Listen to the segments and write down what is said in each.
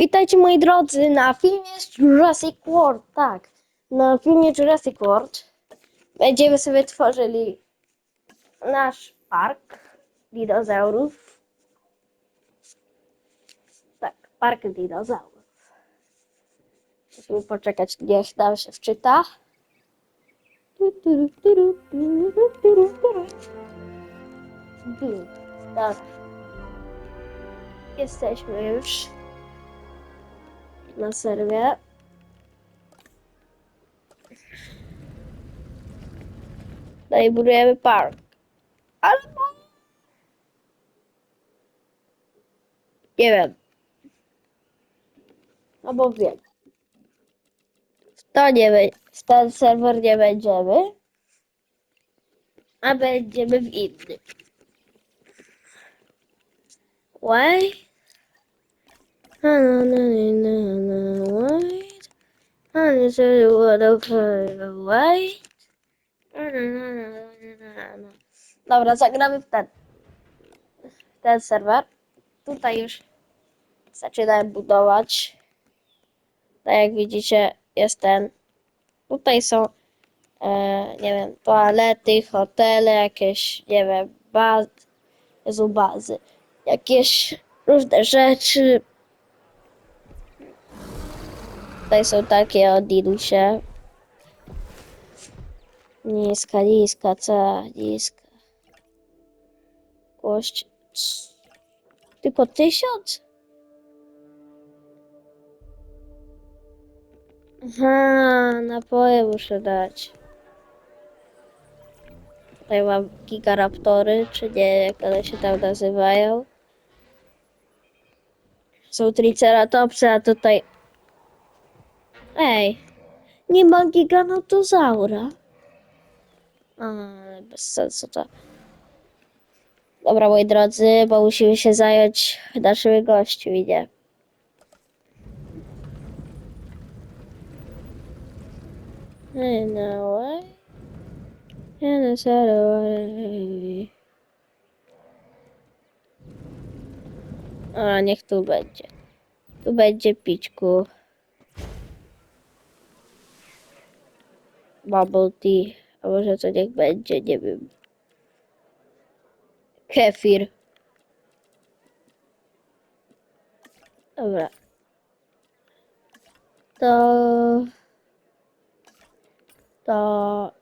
Witajcie moi drodzy na filmie Jurassic World, tak. Na filmie Jurassic World będziemy sobie tworzyli nasz park dinozaurów. Tak, park dinozaurów. Musimy poczekać, aż tam się wczyta. Dobra. Hmm, tak. Jesteśmy już na serwie. No i budujemy park. Ma... Nie wiem. Albo wiem. W to nie w ten serwer nie będziemy. A będziemy w innym. Why? No, no, no, no, no, wait. I say. No, no, no, no, no, no. Zaczynałem budować. Tak jak widzicie, jest ten. Tutaj są, e, nie wiem, toalety, hotele, jakieś, nie wiem, baz, Jezu, bazy. Jakieś różne rzeczy. Tutaj są takie o dinusie. Niska, niska, cała niska. Kość. Tylko tysiąc? Aha, napoje muszę dać. Tutaj mam gigaraptory, czy nie, jak one się tam nazywają. Są triceratopsy, a tutaj... Ej, nie ma giganotozaura. Ale bez sensu to. Dobra, moi drodzy, bo musimy się zająć naszymi gośćmi, nie? Hey, no way. And I said, away. A, niech tu będzie. Tu będzie pićku. Bubble tea. A może to niech będzie, nie wiem. Kefir. Dobra. To... To...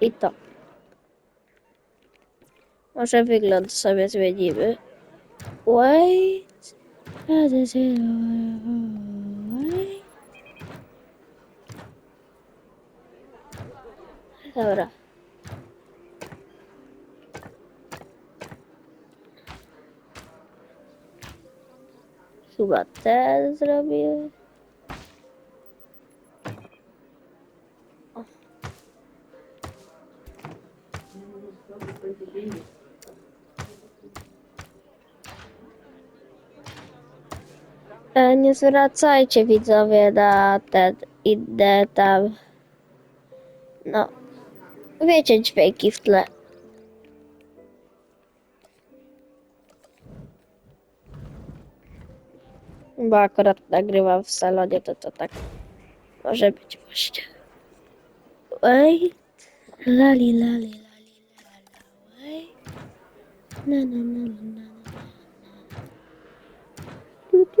I to. Może wygląd sobie zmienimy. Wait. Dobra. Chyba ten zrobiłem. O. E, Nie zwracajcie widzowie na ten inne tam. No. Wiecie dźwięki w tle. Bo akurat nagrywam w salonie, to to tak może być właśnie. Wait. Lali, lali, lali, lala, wait. Na, na, na, na, na, na, na. Tu, tu,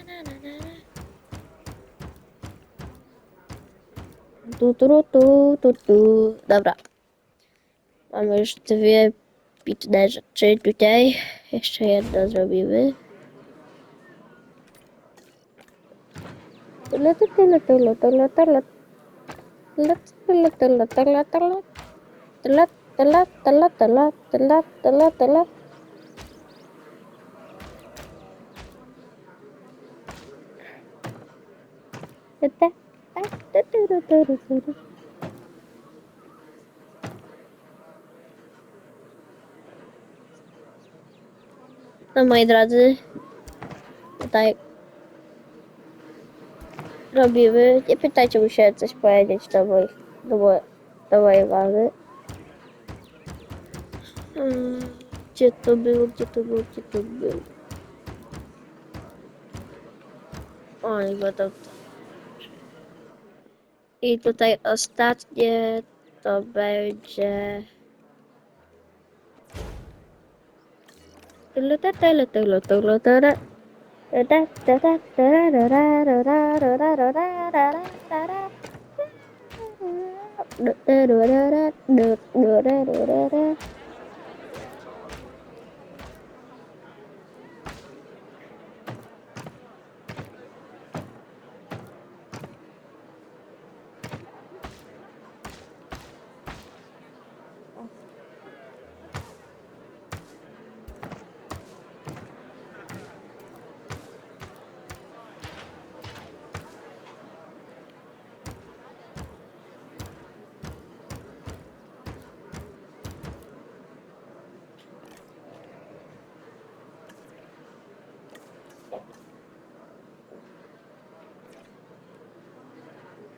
Tu, tu, tu, tu, tu. Dobra. Mamy już dwie pitne rzeczy tutaj. Jeszcze jedno zrobimy. Tata. No moi drodzy, tutaj robimy. Nie pytajcie, musiałem coś powiedzieć do mojej, do mojej, do mojej mamy. Hmm, gdzie to było, gdzie to było, gdzie to było? Oj, bo to... I tutaj ostatnie to będzie.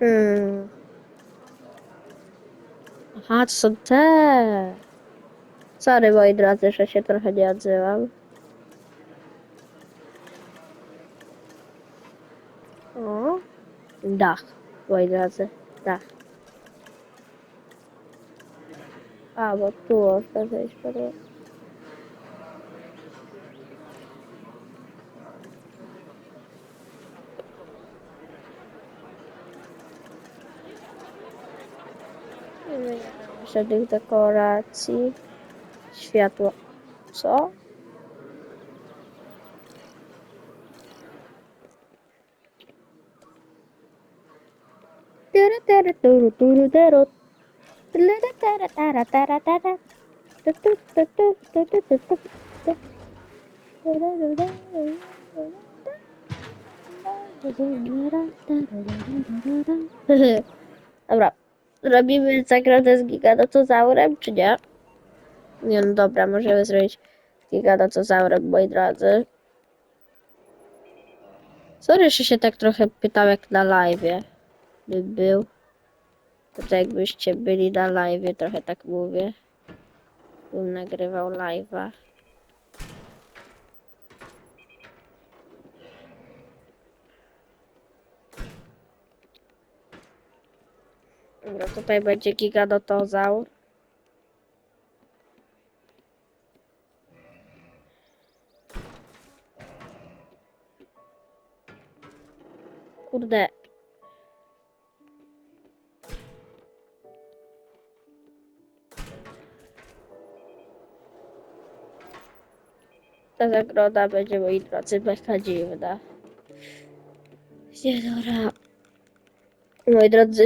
Hmm. Aha, to są te. Sorry, moi drodzy, że się trochę nie odzywam. O, dach, moi drodzy, dach. A, bo tu można drodze. żadnych dekoracji, światło. Co? Dobra. Robimy zagrodę z giganotozaurem, czy nie? Nie, no dobra, możemy zrobić giganotozaurem, moi drodzy. Sorry, że się tak trochę pytał jak na live'ie by był. To tak jakbyście byli na live'ie, trochę tak mówię. Bym nagrywał live'a. Dobra, tutaj będzie giganotozaur. Kurde. Ta zagroda będzie, moi drodzy, mega dziwna. Nie, dobra. Moi drodzy,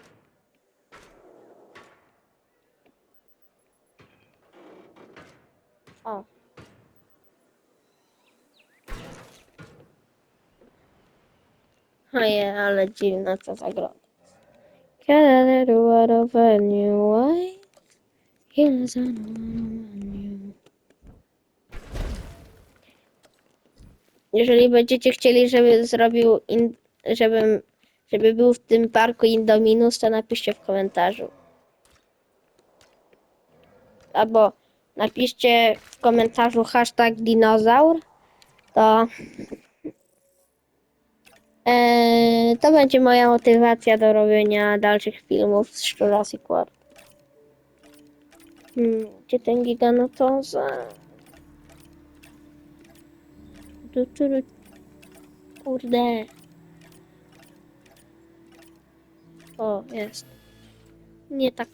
O. Oje, ale dziwna ta zagroda. Can I do what of a a. Jeżeli będziecie chcieli, żeby zrobił, in, żebym, żeby był w tym parku Indominus, to napiszcie w komentarzu. Albo napiszcie w komentarzu hashtag dinozaur, to Eee, to będzie moja motywacja do robienia dalszych filmów z Jurassic World. Hmm, gdzie ten giganotoza? Kurde. O, jest. Nie tak.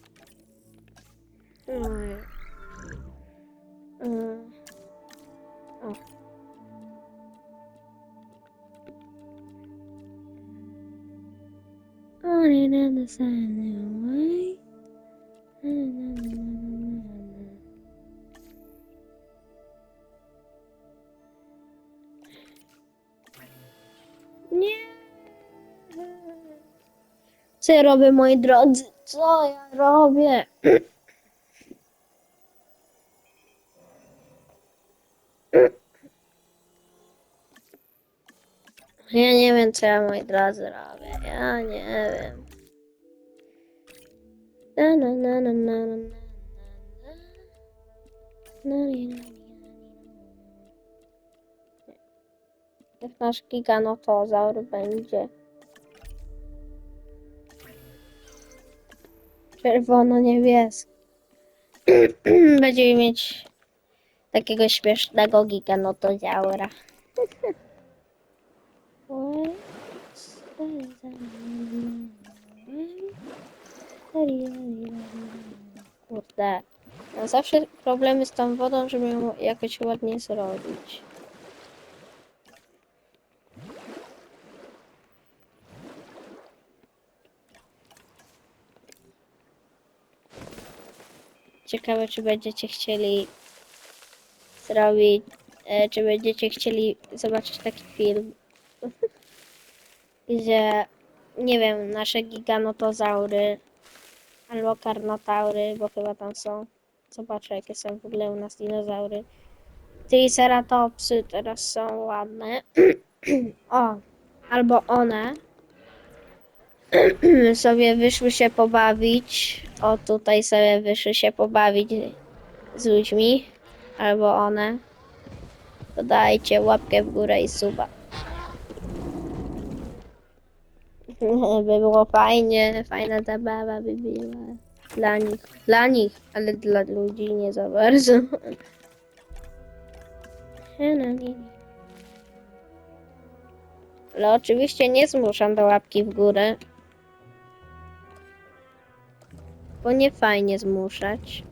Oj. O. Nie. Co ja robię, moi drodzy? Co ja robię? Ja nie wiem, co ja, moi drodzy, robię. Ja nie wiem. Na, na, na, na, na, na, na, na. Na, na, na. Jak nasz giganotozaur będzie. Czerwono-niebieski. Będziemy mieć takiego śmiesznego giganotozaura. Kurde. Mam zawsze problemy z tą wodą, żeby ją jakoś ładnie zrobić. Ciekawe, czy będziecie chcieli zrobić, e, czy będziecie chcieli zobaczyć taki film, gdzie, nie wiem, nasze giganotozaury albo karnotaury, bo chyba tam są. Zobaczę, jakie są w ogóle u nas dinozaury. Triceratopsy teraz są ładne. o, albo one sobie wyszły się pobawić. O, tutaj sobie wyszły się pobawić z ludźmi. Albo one. To dajcie łapkę w górę i suba. by było fajnie, fajna zabawa by była. Dla nich, dla nich, ale dla ludzi nie za bardzo. Ale oczywiście nie zmuszam do łapki w górę. Bo nie fajnie zmuszać.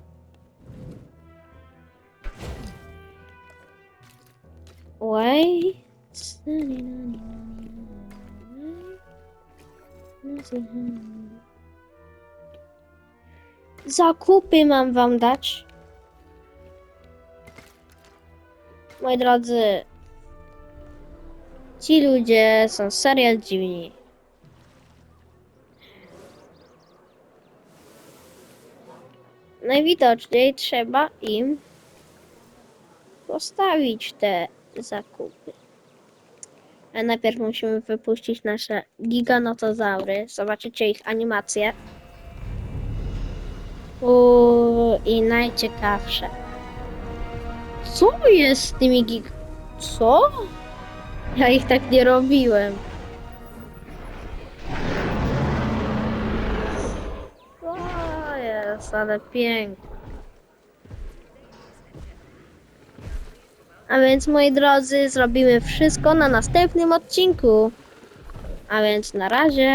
Wait. Zakupy mam wam dać. Moi drodzy, ci ludzie są serio dziwni. Najwidoczniej trzeba im postawić te zakupy. Ale najpierw musimy wypuścić nasze giganotozaury. Zobaczycie ich animacje. Uuu, I najciekawsze. Co jest z tymi gig... Co? Ja ich tak nie robiłem. O jest, ale pięknie. A więc moi drodzy, zrobimy wszystko na następnym odcinku. A więc na razie.